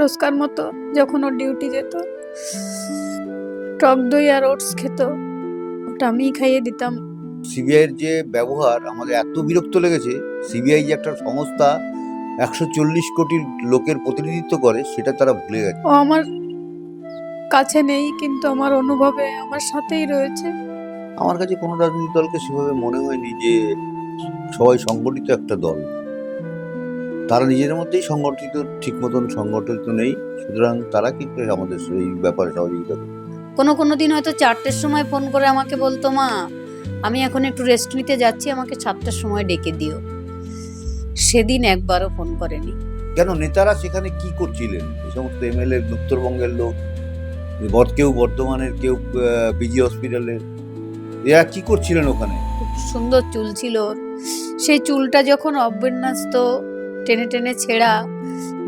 রোজকার মতো যখন ওর ডিউটি যেত টক দই আর ওটস খেত ওটা আমিই খাইয়ে দিতাম। সিবিআইয়ের যে ব্যবহার আমাদের এত বিরক্ত লেগেছে সিবিআই যে একটা সংস্থা একশো চল্লিশ কোটি লোকের প্রতিনিধিত্ব করে সেটা তারা ভুলে গেছে। ও আমার কাছে নেই কিন্তু আমার অনুভবে আমার সাথেই রয়েছে। আমার কাছে কোনো রাজনৈতিক দলকে সেভাবে মনে হয়নি যে সবাই সংগঠিত একটা দল। তারা নিজেদের মধ্যেই সংগঠিত ঠিক মতন সংগঠিত নেই। সুতরাং তারা কি করে আমাদের এই ব্যাপারে সহযোগিতা করবে? কোনো কোনো দিন হয়তো চারটের সময় ফোন করে আমাকে বলতো মা আমি এখন একটু রেস্ট নিতে যাচ্ছি আমাকে সাতটার সময় ডেকে দিও। সেদিন একবারও ফোন করেনি। কেন? নেতারা সেখানে কি করছিলেন? এই সমস্ত এমএলএ উত্তরবঙ্গের লোক কেউ বর্ধমানের কেউ বিজি হসপিটালের এরা কি করছিলেন ওখানে? খুব সুন্দর চুল ছিল সেই চুলটা যখন অবিন্যস্ত টেনে টেনে ছেঁড়া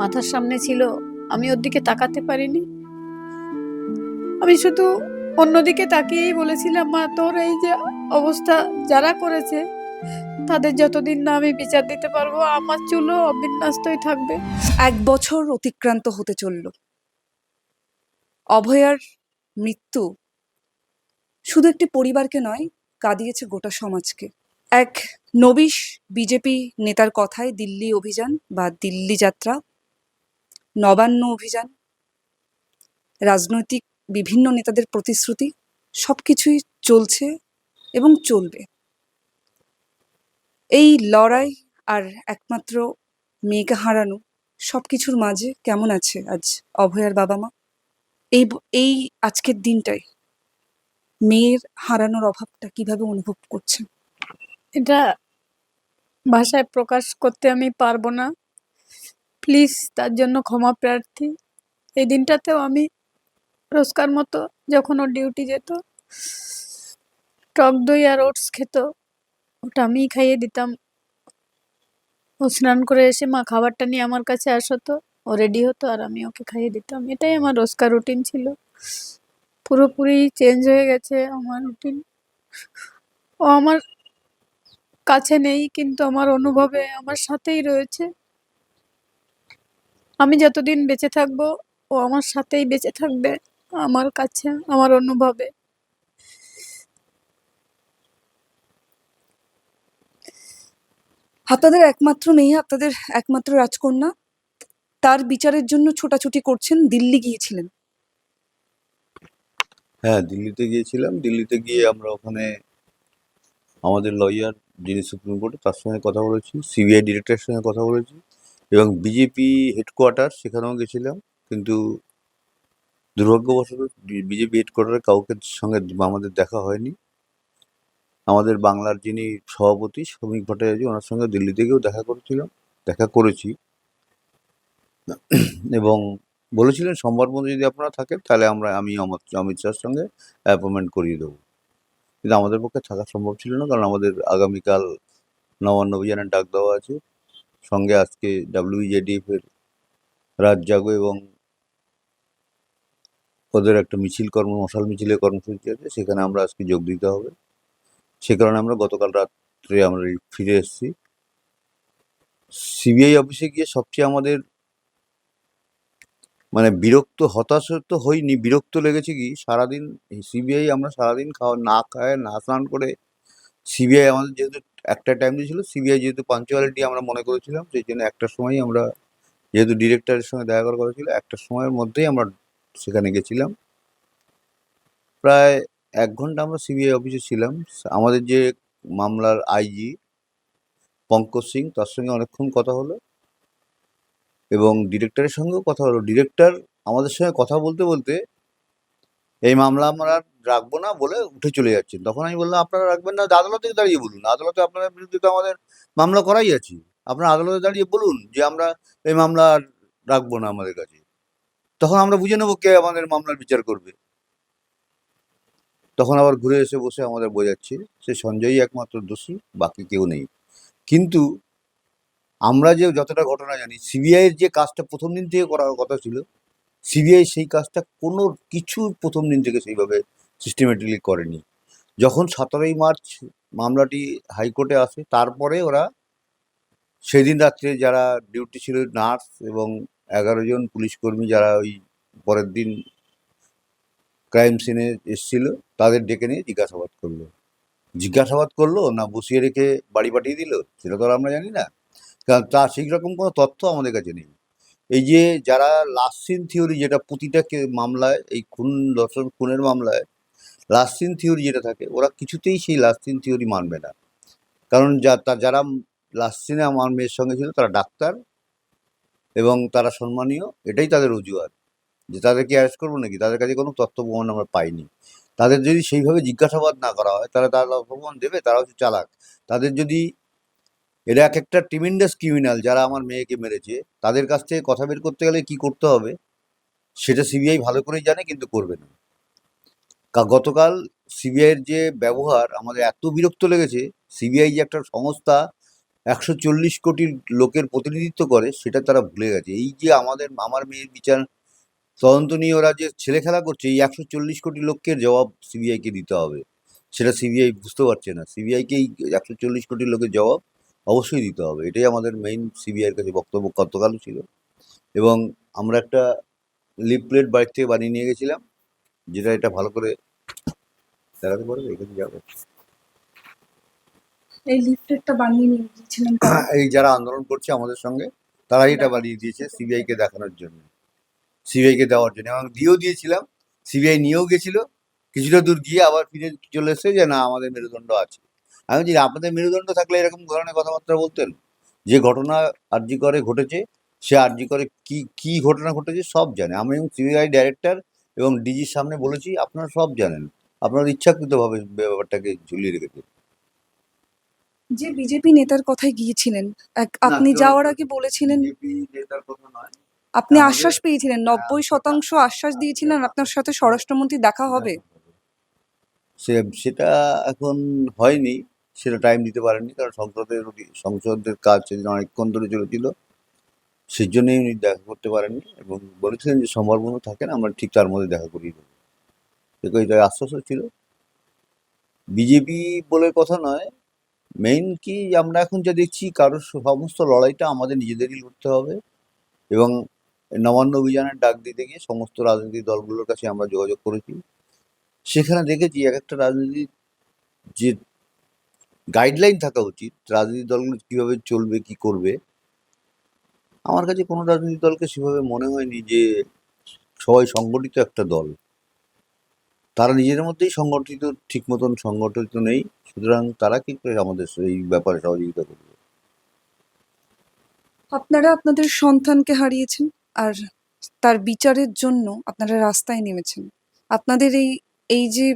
মাথার সামনে ছিল, আমি ওর দিকে তাকাতে পারিনি। আমি শুধু অন্যদিকে তাকিয়েই বলেছিলাম, মা, তোর এই যে অবস্থা যারা করেছে, তাদের যতদিন না আমি বিচার দিতে পারব, আমার চুলও অবিন্যস্তই থাকবে। এক বছর অতিক্রান্ত হতে চলল। অভয়ার মৃত্যু শুধু একটি পরিবারকে নয়, কাঁদিয়েছে গোটা সমাজকে। এক নবিশ বিজেপি নেতার কথায় দিল্লি অভিযান বা দিল্লি যাত্রা, নবান্ন অভিযান, রাজনৈতিক বিভিন্ন নেতাদের প্রতিশ্রুতি সব কিছুই চলছে এবং চলবে। এই লড়াই আর একমাত্র মেয়েকে হারানো সব কিছুর মাঝে কেমন আছে আজ অভয়ার বাবা মা? এই এই আজকের দিনটাই মেয়ের হারানোর অভাবটা কীভাবে অনুভব করছেন? এটা ভাষায় প্রকাশ করতে আমি পারব না। প্লিজ তার জন্য ক্ষমা প্রার্থী। এই দিনটাতেও আমি রোজকার মতো যখন ওর ডিউটি যেত, টক দই আর ওটস খেত, ওটা আমিই খাইয়ে দিতাম। ও স্নান করে এসে মা খাবারটা নিয়ে আমার কাছে আসতো, ও রেডি হতো আর আমি ওকে খাইয়ে দিতাম। এটাই আমার রোজকার রুটিন ছিল। পুরোপুরি চেঞ্জ হয়ে গেছে আমার রুটিন ও আমার কাছে নেই কিন্তু আমার অনুভবে আমার সাথেই রয়েছে। আমি যতদিন বেঁচে থাকব ও আমার সাথেই বেঁচে থাকবে আমার কাছে আমার অনুভবে। আপনাদের একমাত্র মেয়ে আপনাদের একমাত্র রাজকন্যা তার বিচারের জন্য ছোটাছুটি করছেন দিল্লি গিয়েছিলেন। হ্যাঁ দিল্লিতে গিয়েছিলাম। দিল্লিতে গিয়ে আমরা ওখানে আমাদের লয়ার যিনি সুপ্রিম কোর্টে তার সঙ্গে কথা বলেছি সিবিআই ডিরেক্টরের সঙ্গে কথা বলেছি এবং বিজেপি হেডকোয়ার্টার সেখানেও গেছিলাম, কিন্তু দুর্ভাগ্যবশত বিজেপি হেডকোয়ার্টারে কাউকে সঙ্গে আমাদের দেখা হয়নি। আমাদের বাংলার যিনি সভাপতি, শ্রমিক ভট্টাচার্য, ওনার সঙ্গে দিল্লি থেকেও দেখা করেছিলাম, দেখা করেছি। এবং বলেছিলেন, সোমবার মধ্যে যদি আপনারা থাকেন, তাহলে আমরা, আমি অমিত শাহর সঙ্গে অ্যাপয়েন্টমেন্ট করিয়ে দেবো। কিন্তু আমাদের পক্ষে থাকা সম্ভব ছিল না, কারণ আমাদের আগামীকাল নবান্ন অভিযানের ডাক দেওয়া আছে। সঙ্গে আজকে ডাব্লিউজেডিএফ এর রাত জাগো এবং ওদের একটা মিছিল কর্ম, মশাল মিছিলের কর্মসূচি আছে, সেখানে আমরা আজকে যোগ দিতে হবে। সে কারণে আমরা গতকাল রাত্রে আমরা ফিরে এসেছি। সিবিআই অফিসে গিয়ে সবচেয়ে আমাদের মানে বিরক্ত, হতাশ তো হইনি। বিরক্ত লেগেছে কি? সারাদিন সিবিআই আমরা সারাদিন খাওয়া, না খায়, না স্নান করে সিবিআই আমাদের যেহেতু একটা টাইম দিয়েছিল সিবিআই যেহেতু পাঞ্চুয়ালিটি আমরা মনে করেছিলাম, সেই জন্য একটার সময় আমরা যেহেতু ডিরেক্টরের সঙ্গে দেখা করা ছিল একটার সময়ের মধ্যেই আমরা সেখানে গেছিলাম। প্রায় এক ঘণ্টা আমরা সিবিআই অফিসে ছিলাম। আমাদের যে মামলার আইজি পঙ্কজ সিং, তার সঙ্গে অনেকক্ষণ কথা হলো। এবং ডিরেক্টরের সঙ্গেও কথা হলো। ডিরেক্টর আমাদের সঙ্গে কথা বলতে বলতে এই মামলা আমরা রাখব না বলে উঠে চলে যাচ্ছেন। তখন আমি বললাম, আপনারা রাখবেন না, আদালতে দাঁড়িয়ে বলুন। আদালতে আপনাদের বিরুদ্ধে তো আমাদের মামলা করাই আছে। আপনারা আদালতে দাঁড়িয়ে বলুন যে আমরা এই মামলা রাখব না আমাদের কাছে। তখন আমরা বুঝে নেব কে আমাদের মামলার বিচার করবে। তখন আবার ঘুরে এসে বসে আমাদের বোঝাচ্ছে, সে সঞ্জয়ই একমাত্র দোষী, বাকি কেউ নেই। কিন্তু আমরা যে যতটা ঘটনা জানি সিবিআই এর যে কাজটা প্রথম দিন থেকে করার কথা ছিল সিবিআই সেই কাজটা কোনো কিছু প্রথম দিন থেকে সেইভাবে সিস্টেমেটিকলি করেনি। যখন সতেরোই মার্চ মামলাটি হাইকোর্টে আসে, তারপরে ওরা সেদিন রাত্রে যারা ডিউটি ছিল নার্স এবং এগারো জন পুলিশ কর্মী যারা ওই পরের দিন ক্রাইম সিনে এসেছিল, তাদের ডেকে নিয়ে জিজ্ঞাসাবাদ করল। জিজ্ঞাসাবাদ করল, না বসিয়ে রেখে বাড়ি পাঠিয়ে দিল? সেটা তো আমরা জানি না। তা সেই রকম কোনো তথ্য আমাদের কাছে নেই। এই যে যারা লাস্ট সিন থিওরি যেটা প্রতিটা মামলায়, এই খুন, দর্শন, খুনের মামলায় লাস্ট সিন থিওরি যেটা থাকে, ওরা কিছুতেই সেই লাস্ট সিন থিওরি মানবে না। কারণ যা, তা- যারা লাস্ট সিনে আমার মেয়ের সঙ্গে ছিল, তারা ডাক্তার এবং তারা সম্মানীয়, এটাই তাদের অজুহাত। যে তাদেরকে অ্যারেস্ট করব নাকি? তাদের কাছে কোনো তথ্য প্রমাণ আমরা পাইনি। তাদের যদি সেইভাবে জিজ্ঞাসাবাদ না করা হয়, তাহলে তারা প্রমাণ দেবে তারা হচ্ছে চালাক। তাদের যদি এরা এক একটা টিমিন্ডাস ক্রিমিনাল যারা আমার মেয়েকে মেরেছে, তাদের কাছ থেকে কথা বের করতে গেলে কি করতে হবে? সেটা সিবিআই ভালো করেই জানে, কিন্তু করবে না। গতকাল সিবিআইয়ের যে ব্যবহার, আমাদের এত বিরক্ত লেগেছে সিবিআই যে একটা সংস্থা একশো চল্লিশ কোটির লোকের প্রতিনিধিত্ব করে, সেটা তারা ভুলে গেছে। এই যে আমাদের, আমার মেয়ের বিচার, তদন্ত নিয়ে ওরা যে ছেলে খেলা করছে, এই একশো চল্লিশ কোটি লোককে জবাব সিবিআইকে দিতে হবে। সেটা সিবিআই বুঝতে পারছে না। সিবিআইকে এই একশো চল্লিশ কোটি লোকের জবাব অবশ্যই দিতে হবে। এটাই আমাদের মেইন সিবিআইয়ের কাছে বক্তব্য গতকালও ছিল। এবং আমরা একটা লিপলেট বাড়ির থেকে বানিয়ে নিয়ে গেছিলাম যেটা এটা ভালো করে দেখাতে পারবে? এখানে যাবে এই লিফলেটটা বানিয়ে নিয়ে গিয়েছিলেন এই যারা আন্দোলন করছে আমাদের সঙ্গে তারাই এটা বানিয়ে দিয়েছে সিবিআই কে দেখানোর জন্য। সিবিআই কে দেওয়ার জন্য। এবং দিয়েও দিয়েছিলাম। সিবিআই নিয়েও গেছিল। কিছুটা দূর গিয়ে আবার ফিরে চলে এসেছে যে না আমাদের মেরুদণ্ড আছে। আমি বলছি আপনাদের মেরুদণ্ড থাকলে এরকম ধরনের কথাবার্তা বলতেন? যে ঘটনা আরজি করে ঘটেছে সে আরজি করে কি কি ঘটনা ঘটেছে সব জানে। আমি এবং সিবিআই ডাইরেক্টর এবং ডিজির সামনে বলেছি আপনারা সব জানেন। আপনারা ইচ্ছাকৃতভাবে ব্যাপারটাকে ঝুলিয়ে রেখেছেন যে বিজেপি নেতার কথায় গিয়েছিলেন আপনি যাওয়ার আগে বলেছিলেন আপনি আশ্বাস পেয়েছিলেন নব্বই শতাংশ আশ্বাস দিয়েছিলেন আপনার সাথে স্বরাষ্ট্রমন্ত্রী দেখা হবে। সে সেটা এখন হয়নি। সেটা টাইম দিতে পারেননি, কারণ সংসদের সংসদের কাজ সেদিন অনেকক্ষণ ধরে চলেছিল। সেই জন্যই উনি দেখা করতে পারেননি এবং বলেছিলেন যে সোমবার বন্ধু থাকেন, আমরা ঠিক তার মধ্যে দেখা করিয়ে দেবো। এটা আশ্বাসও ছিল বিজেপি বলে কথা নয় মেইন কি, আমরা এখন যা দেখছি, কারোর সমস্ত লড়াইটা আমাদের নিজেদেরই লড়তে হবে এবং নবান্ন অভিযানের ডাক দিতে গিয়ে সমস্ত রাজনৈতিক দলগুলোর কাছে আমরা যোগাযোগ করেছি। সেখানে দেখেছি এক একটা রাজনীতির যে গাইডলাইন থাকা উচিত, রাজনৈতিক দলগুলো কীভাবে চলবে, কি করবে। আমার কাছে কোনো রাজনৈতিক দলকে সেভাবে মনে হয়নি যে সবাই সংগঠিত একটা দল। তারা নিজেদের মধ্যেই সংগঠিত ঠিক মতন সংগঠিত নেই, সুতরাং তারা কি করে আমাদের এই ব্যাপারে সহযোগিতা করবে। আপনারা আপনাদের সন্তানকে হারিয়েছেন, আর তার বিচারের জন্য আপনারা রাস্তায় নেমেছেন। আপনাদের এই এই যে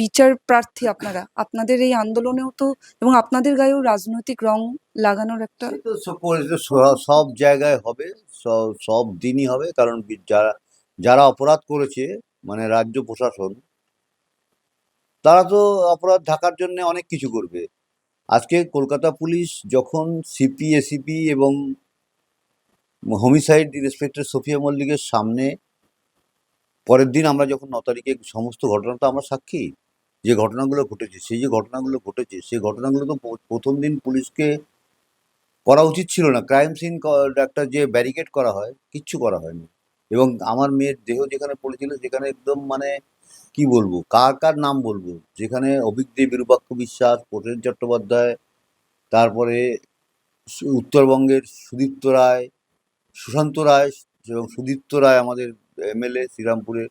বিচার প্রার্থী আপনারা, আপনাদের এই আন্দোলনেও তো এবং আপনাদের গায়েও রাজনৈতিক রং লাগানোর একটা সব জায়গায় হবে সব দিনই হবে, কারণ যারা যারা অপরাধ করেছে মানে রাজ্য প্রশাসন, তারা তো অপরাধ ঢাকার জন্য অনেক কিছু করবে। আজকে কলকাতা পুলিশ যখন সিপি এসিপি এবং হোমিসাইড ইন্সপেক্টর সোফিয়া মল্লিকের সামনে পরের দিন আমরা যখন ন তারিখে সমস্ত ঘটনা তো আমরা সাক্ষী। যে ঘটনাগুলো ঘটেছে, সেই যে ঘটনাগুলো ঘটেছে, সেই ঘটনাগুলো তো প্রথম দিন পুলিশকে করা উচিত ছিল না। ক্রাইম সিন একটা যে ব্যারিকেড করা হয়, কিচ্ছু করা হয়নি। এবং আমার মেয়ের দেহ যেখানে পড়েছিল, সেখানে একদম মানে কি বলব, কার কার নাম বলব? যেখানে অভিজ্ঞ বিরূপাক্ষ বিশ্বাস, প্রসেন চট্টোপাধ্যায়, তারপরে উত্তরবঙ্গের সুদীপ্ত রায়, সুশান্ত রায় এবং সুদীপ্ত রায় আমাদের এমএলএ শ্রীরামপুরের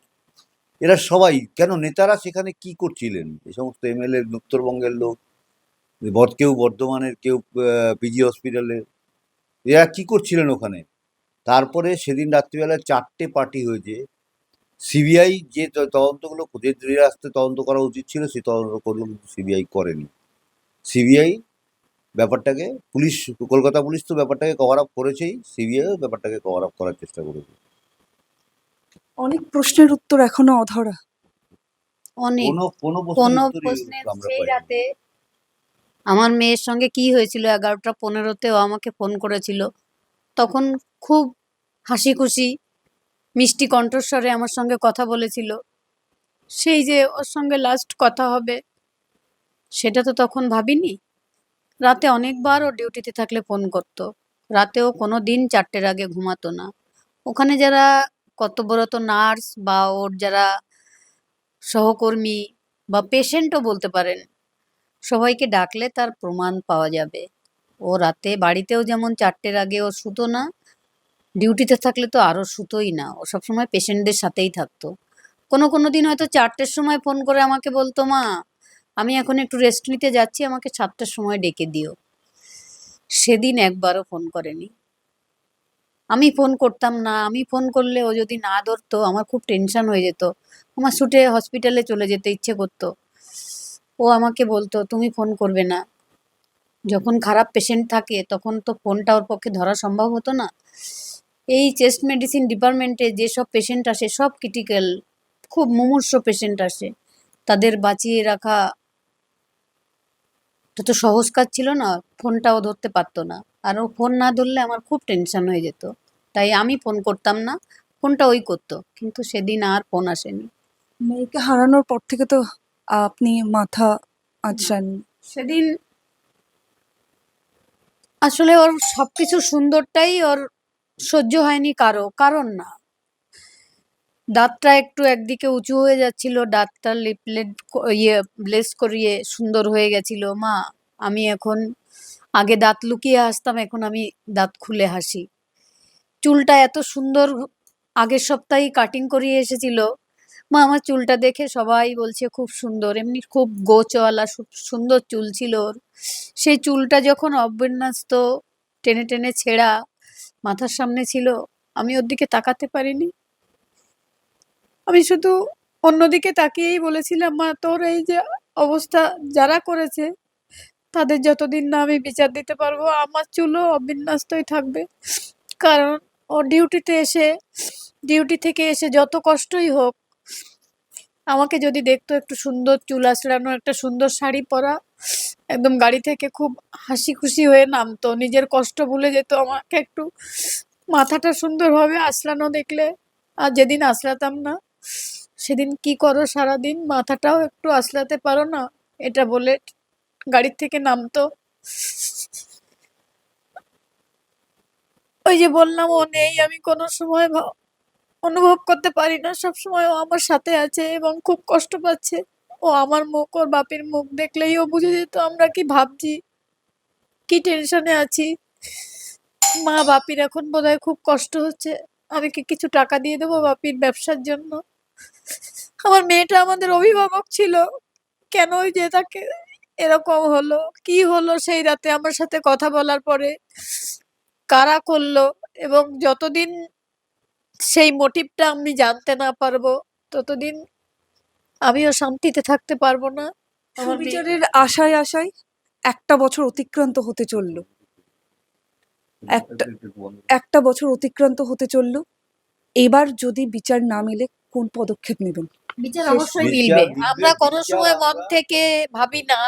এরা সবাই, কেন নেতারা সেখানে কি করছিলেন? এই সমস্ত এমএলএ উত্তরবঙ্গের লোক, বর, কেউ বর্ধমানের, কেউ পিজি হসপিটালে এরা কি করছিলেন ওখানে? তারপরে সেদিন রাত্রিবেলায় চারটে পার্টি হয়েছে। সিবিআই যে তদন্তগুলো, যে রাস্তায় তদন্ত করা উচিত ছিল সেই তদন্ত করল, কিন্তু সিবিআই করেনি। সিবিআই ব্যাপারটাকে, পুলিশ, কলকাতা পুলিশ তো ব্যাপারটাকে কভার আপ করেছেই সিবিআইও ব্যাপারটাকে কভার আপ করার চেষ্টা করেছে। অনেক প্রশ্নের উত্তর এখনও অধরা। অনেক। কোনো কোনো কোনো প্রশ্নের প্রশ্নের সেই রাতে আমার মেয়ের সঙ্গে কি হয়েছিল এগারোটা পনেরোতেও আমাকে ফোন করেছিল তখন খুব হাসি খুশি মিষ্টি কণ্ঠস্বরে আমার সঙ্গে কথা বলেছিল। সেই যে ওর সঙ্গে লাস্ট কথা হবে সেটা তো তখন ভাবিনি। রাতে অনেকবার ও ডিউটিতে থাকলে ফোন করতো। রাতেও কোনো দিন চারটের আগে ঘুমাতো না। ওখানে যারা কর্তব্যরত নার্স বা ওর যারা সহকর্মী বা পেশেন্টও বলতে পারেন, সবাইকে ডাকলে তার প্রমাণ পাওয়া যাবে। ও রাতে বাড়িতেও যেমন চারটের আগে ও শুতো না, ডিউটিতে থাকলে তো আরও শুতোই না। ও সবসময় পেশেন্টদের সাথেই থাকতো। কোনো কোনো দিন হয়তো চারটের সময় ফোন করে আমাকে বলতো, মা, আমি এখন একটু রেস্ট নিতে যাচ্ছি, আমাকে সাতটার সময় ডেকে দিও। সেদিন একবারও ফোন করেনি। আমি ফোন করতাম না, আমি ফোন করলে ও যদি না ধরতো, আমার খুব টেনশন হয়ে যেত। আমার ছুটে হসপিটালে চলে যেতে ইচ্ছে করতো। ও আমাকে বলতো, তুমি ফোন করবে না। যখন খারাপ পেশেন্ট থাকে, তখন তো ফোনটা ওর পক্ষে ধরা সম্ভব হতো না। এই চেস্ট মেডিসিন ডিপার্টমেন্টে যেসব পেশেন্ট আসে, সব ক্রিটিক্যাল খুব মুমূর্ষ পেশেন্ট আসে। তাদের বাঁচিয়ে রাখা এটা তো সহজ কাজ ছিল না ফোনটাও ধরতে পারতো না। আর ও ফোন না ধরলে আমার খুব টেনশন হয়ে যেত। তাই আমি ফোন করতাম না ফোনটা ওই করতো। কিন্তু সেদিন আর ফোন আসেনি। মেয়েকে হারানোর পর থেকে তো আপনি মাথা আঁচড়ান। সেদিন আসলে ওর সবকিছু সুন্দরটাই ওর সহ্য হয়নি কারও কারণ না। দাঁতটা একটু একদিকে উঁচু হয়ে যাচ্ছিল, দাঁতটা লিপলেট ইয়ে ব্লেস করিয়ে সুন্দর হয়ে গেছিল। মা, আমি এখন, আগে দাঁত লুকিয়ে হাসতাম এখন আমি দাঁত খুলে হাসি। চুলটা এত সুন্দর আগের সপ্তাহেই কাটিং করিয়ে এসেছিল। মা, আমার চুলটা দেখে সবাই বলছে খুব সুন্দর। এমনি খুব গোচওয়ালা সুন্দর চুল ছিল ওর। সেই চুলটা যখন অবিন্যস্ত টেনে টেনে ছেঁড়া মাথার সামনে ছিল, আমি ওর দিকে তাকাতে পারিনি। আমি শুধু অন্যদিকে তাকিয়েই বলেছিলাম, মা, তোর এই যে অবস্থা যারা করেছে, তাদের যতদিন না আমি বিচার দিতে পারব, আমার চুলও অবিন্যস্তই থাকবে। কারণ ও ডিউটিতে এসে, ডিউটি থেকে এসে যত কষ্টই হোক, আমাকে যদি দেখতো একটু সুন্দর চুল আঁচড়ানো একটা সুন্দর শাড়ি পরা, একদম গাড়ি থেকে খুব হাসি খুশি হয়ে নামতো। নিজের কষ্ট ভুলে যেত আমাকে একটু মাথাটা সুন্দরভাবে আঁচড়ানো দেখলে, আর যেদিন আঁচড়াতাম না সেদিন কি করো সারাদিন? মাথাটাও একটু আঁচড়াতে পারো না? এটা বলে গাড়ির থেকে নামতো। ওই যে বললাম, ও নেই, আমি কোনো সময় অনুভব করতে পারি না। সব সময় ও আমার সাথে আছে এবং খুব কষ্ট পাচ্ছে। ও আমার মুখ, ওর বাপের মুখ দেখলেই ও বুঝে যেত আমরা কি ভাবছি, কি টেনশনে আছি। মা, বাপির এখন বোধহয় খুব কষ্ট হচ্ছে। আমি কি কিছু টাকা দিয়ে দেবো বাপির ব্যবসার জন্য? আমার মেয়েটা আমাদের অভিভাবক ছিল। কেন ওই যে তাকে এরকম হলো? কি হলো সেই রাতে আমার সাথে কথা বলার পরে? কারা করল? এবং যতদিন সেই মোটিভটা আমি জানতে না পারব ততদিন আমিও শান্তিতে থাকতে পারব না। সুবিচারের আশায় আশায় একটা বছর অতিক্রান্ত হতে চলল। একটা একটা বছর অতিক্রান্ত হতে চলল। এবার যদি বিচার না মিলে কোন পদক্ষেপ নেবেন? বিচার অবশ্যই মিলবে। আমরা কোনো বিচার সময় মন থেকে ভাবি না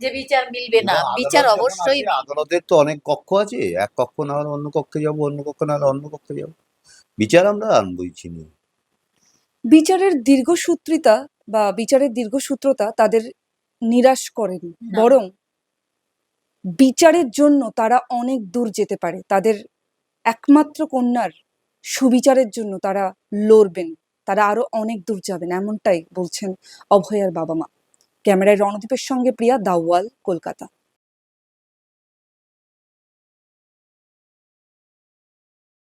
যে বিচার মিলবে না। বিচার অবশ্যই আদালতের তো অনেক কক্ষ আছে। এক কক্ষ না হলে অন্য কক্ষে যাব অন্য কক্ষ না হলে অন্য কক্ষে যাব। বিচার আমরা আনবই চিনি। বিচারের দীর্ঘসূত্রিতা বা বিচারের দীর্ঘসূত্রতা তাদের নিরাশ করেনি। বরং বিচারের জন্য তারা অনেক দূর যেতে পারে। তাদের একমাত্র কন্যার সুবিচারের জন্য তারা লড়বেন। তারা আরও অনেক দূর যাবেন, এমনটাই বলছেন অভয়ার বাবা মা। ক্যামেরায় রণদীপের সঙ্গে প্রিয়া দাওয়াল, কলকাতা।